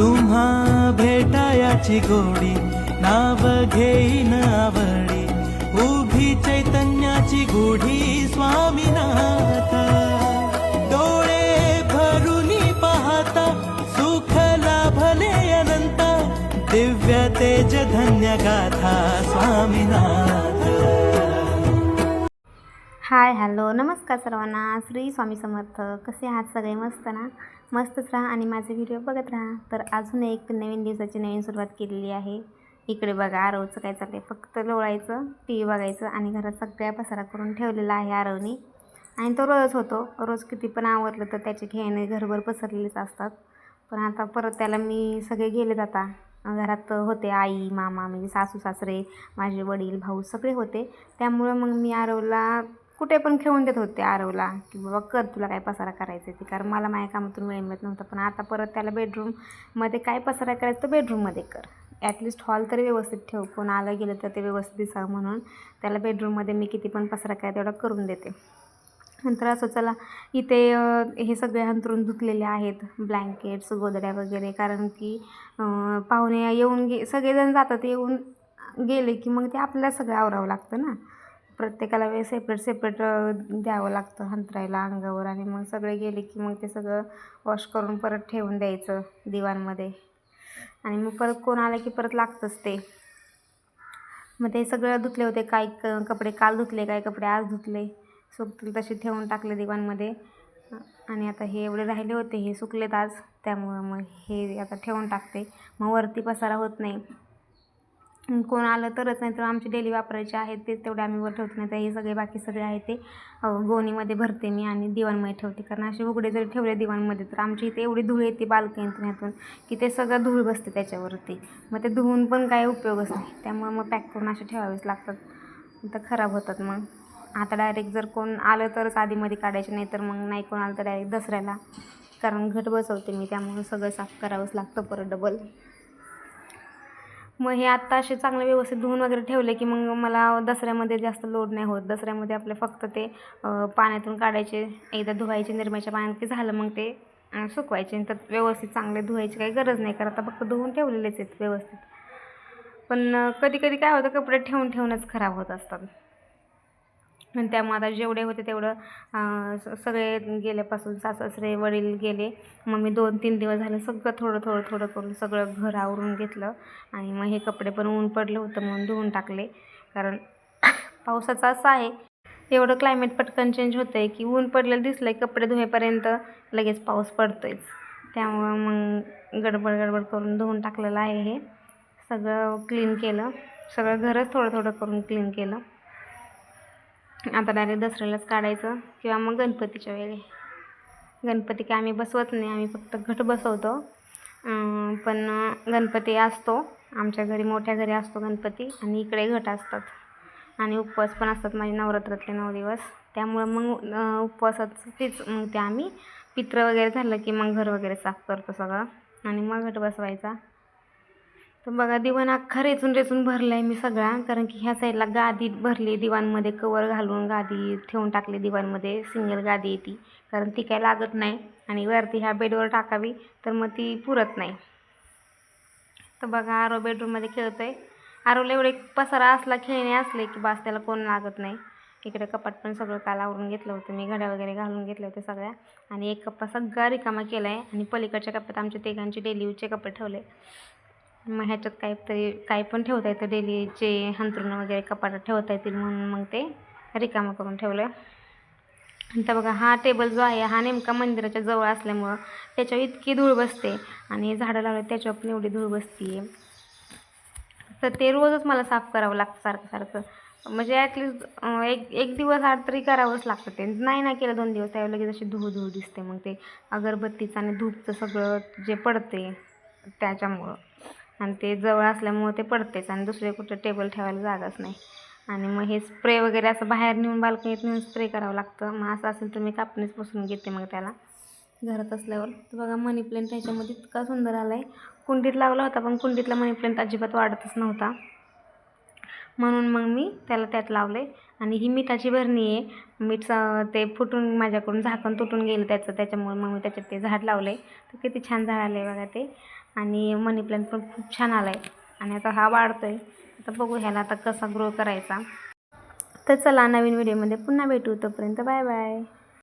तुम्हा भेटायाची गोडी नाव घेईन आवडी उभी चैतन्याची गुढी स्वामीनाथ. डोळे भरुनी पाहता सुख लाभले अनंत दिव्य तेज धन्य गाथा स्वामीनाथ. हाय हॅलो नमस्कार सर्वांना. श्री स्वामी समर्थ. कसे आहात? सगळे मस्त ना? मस्तच राहा आणि माझे व्हिडिओ बघत राहा. तर अजून एक नवीन दिवसाची नवीन सुरुवात केलेली आहे. इकडे बघा आरवचं काय चाललं आहे फक्त लोळायचं टी व्ही बघायचं आणि घरात सगळ्या पसारा करून ठेवलेला आहे आरवनी. आणि तो रोज होतो. रोज किती पण आवरलं तर त्याचे खेळणे घरभर पसरलेलेच असतात. पण आता परत त्याला मी सगळे गेलेत आता. घरात होते आई मामा म्हणजे सासू सासरे माझे वडील भाऊ सगळे होते. त्यामुळं मग मी आरवला कुठे पण खेळून देत होते आरवला की बाबा कर तुला काय पसारा करायचा ते कारण मला माझ्या कामातून वेळ मिळत नव्हता पण आता परत त्याला बेडरूममध्ये काय पसारा करायचं तर बेडरूममध्ये कर. ॲटलिस्ट हॉल तरी व्यवस्थित ठेव. कोण आलं गेलं तर ते व्यवस्थित दिसावं म्हणून त्याला बेडरूममध्ये मी किती पण पसारा काय तेवढा करून देते. नंतर असं चला इथे हे सगळे अंथरून धुतलेले आहेत ब्लँकेट्स गोदड्या वगैरे कारण की पाहुणे येऊन गे सगळेजण जातात येऊन गेले की मग ते आपल्याला सगळं आवरावं लागतं ना. प्रत्येकाला वेळ सेपरेट सेपरेट द्यावं लागतं हंतरायला अंगावर आणि मग सगळे गेले की मग ते सगळं वॉश करून परत ठेवून द्यायचं दिवाणमध्ये. आणि मग परत कोण आलं की परत लागतंच ते. मग ते सगळं धुतले होते काय कपडे काल धुतले काय कपडे आज धुतले. सुकतील तसे ठेवून टाकले दिवाणमध्ये. आणि आता हे एवढे राहिले होते हे सुकलेत आज. त्यामुळं मग हे आता ठेवून टाकते. मग वरती पसारा होत नाही. कोण आलं तरच नाही तर आमचे डेली वापरायचे आहेत ते तेवढे आम्ही वर ठेवतो नाही. तर हे सगळे बाकी सगळे आहेत ते. गोणीमध्ये भरते मी आणि दिवाणमध्ये ठेवते. कारण असे उघडे जरी ठेवले दिवाणमध्ये तर आमची इथे एवढी धूळ येते बाल्कनीतून ह्यातून की ते सगळं धूळ बसते त्याच्यावरती. मग ते धुवून पण काही उपयोगच नाही. त्यामुळे मग पॅक करून असे ठेवावेच लागतात. तर खराब होतात मग. आता डायरेक्ट जर कोण आलं तरच आधीमध्ये काढायचे नाही तर मग नाही कोण आलं तर डायरेक्ट दसऱ्याला. कारण घट बसवते मी त्यामुळे सगळं साफ करावंच लागतं परत डबल मग हे आत्ता असे चांगले व्यवस्थित धुवून वगैरे ठेवले की मग मला दसऱ्यामध्ये जास्त लोड नाही होत. दसऱ्यामध्ये आपले फक्त ते पाण्यातून काढायचे एकदा धुवायचे निरम्याच्या पाण्यात की झालं मग ते सुकवायचे. सुकवायचे तर व्यवस्थित चांगले धुवायची काही गरज नाही. कारण आता फक्त धुवून ठेवलेलेच आहेत व्यवस्थित. पण कधी कधी काय होतं कपडे ठेवून ठेवूनच खराब होत असतात. आणि त्यामुळे आता जेवढे होते तेवढं स- सगळे गेल्यापासून सासरे वडील गेले. मग मी दोन तीन दिवस झाले सगळं थोडं थोडं थोडं करून सगळं घर आवरून घेतलं. आणि मग हे कपडे पण ऊन पडलं होतं म्हणून धुवून टाकले. कारण पावसाचं असं आहे एवढं क्लायमेट पटकन चेंज होतं आहे की ऊन पडलेलं दिसलं आहे कपडे धुवेपर्यंत लगेच पाऊस पडतो आहेच त्यामुळं मग गडबड गडबड करून धुवून टाकलेलं आहे हे. सगळं क्लीन केलं. सगळं घरच थोडं थोडं करून क्लीन केलं. आता डायरेक्ट दसऱ्यालाच काढायचं किंवा मग गणपतीच्या वेळी. गणपती काय आम्ही बसवत नाही आम्ही फक्त घट बसवतो. पण गणपती असतो आमच्या घरी मोठ्या घरी असतो गणपती आणि इकडे घट असतात. आणि उपवास पण असतात माझे नवरात्रातले नऊ दिवस. त्यामुळं मग उपवासाचं तेच मग ते आम्ही पित्र वगैरे झालं की मग घर वगैरे साफ करतो सगळं. आणि मग घट बसवायचा. तर बघा दिवाण अख्खा रेचून रेचून भरला आहे मी सगळा कारण की ह्या साईडला गादी भरली दिवाणमध्ये कवर घालून गादी ठेवून टाकली दिवाणमध्ये सिंगल गादी ती. कारण ती काय लागत नाही आणि वरती ह्या बेडवर टाकावी तर मग ती पुरत नाही. तर बघा आरो बेडरूममध्ये खेळतो आहे आरोला एवढे पसारा असला खेळणे असले की बास त्याला कोण लागत नाही. इकडे कपाट पण सगळं काल आवरून घेतलं होतं. मी घड्या वगैरे घालून घेतल्या होत्या सगळ्या. आणि एक कप्पा सगळा रिकामा केला आहे आणि पलीकडच्या कप्प्यात आमच्या तिघांचे डेली यूजचे कपडे ठेवले. मग ह्याच्यात काहीतरी काही पण ठेवता येतं. डेलीचे हंतरून वगैरे कपाटात ठेवता येतील म्हणून मग ते रिकामं करून ठेवलं. आता बघा हा टेबल जो आहे हा नेमका मंदिराच्या जवळ असल्यामुळं त्याच्यावर इतकी धूळ बसते आणि झाडं लावले त्याच्यावर पण एवढी धूळ बसते तर ते रोजच मला साफ करावं लागतं सारखं सारखं. म्हणजे ॲटलिस्ट एक एक दिवस आड तरी करावंच लागतं ते. नाही ना केलं दोन दिवस त्यावेळेला लगेच अशी धूळ धूळ दिसते मग ते. अगरबत्तीचं आणि धूपचं सगळं जे पडते त्याच्यामुळं. आणि ते जवळ असल्यामुळं ते पडतेच आणि दुसरे कुठं टेबल ठेवायला जागाच नाही. आणि मग हे स्प्रे वगैरे असं बाहेर नेऊन बाल्कनीत नेऊन स्प्रे करावं लागतं. मग असं असेल तर मी कापणीच बसून घेते मग त्याला घरात असल्यावर. तर बघा मनी प्लॅन्ट ह्याच्यामध्ये इतका सुंदर आला आहे कुंडीत लावला होता पण कुंडीतला मनी प्लॅन्ट अजिबात वाढतच नव्हता. म्हणून मग मी त्याला त्यात लावले आणि ही मिठाची भरणी आहे. मीठ ते फुटून माझ्याकडून झाकण तुटून गेलं त्याचं. त्याच्यामुळे मग मी त्याच्यात ते झाड लावले तर किती छान झाड आले बघा ते. आणि मनी प्लॅन्ट पण खूप छान आला आहे आणि आता हा वाढतो आहे आता बघू ह्याला आता कसा ग्रो करायचा. तर चला नवीन व्हिडिओमध्ये पुन्हा भेटू. तोपर्यंत बाय बाय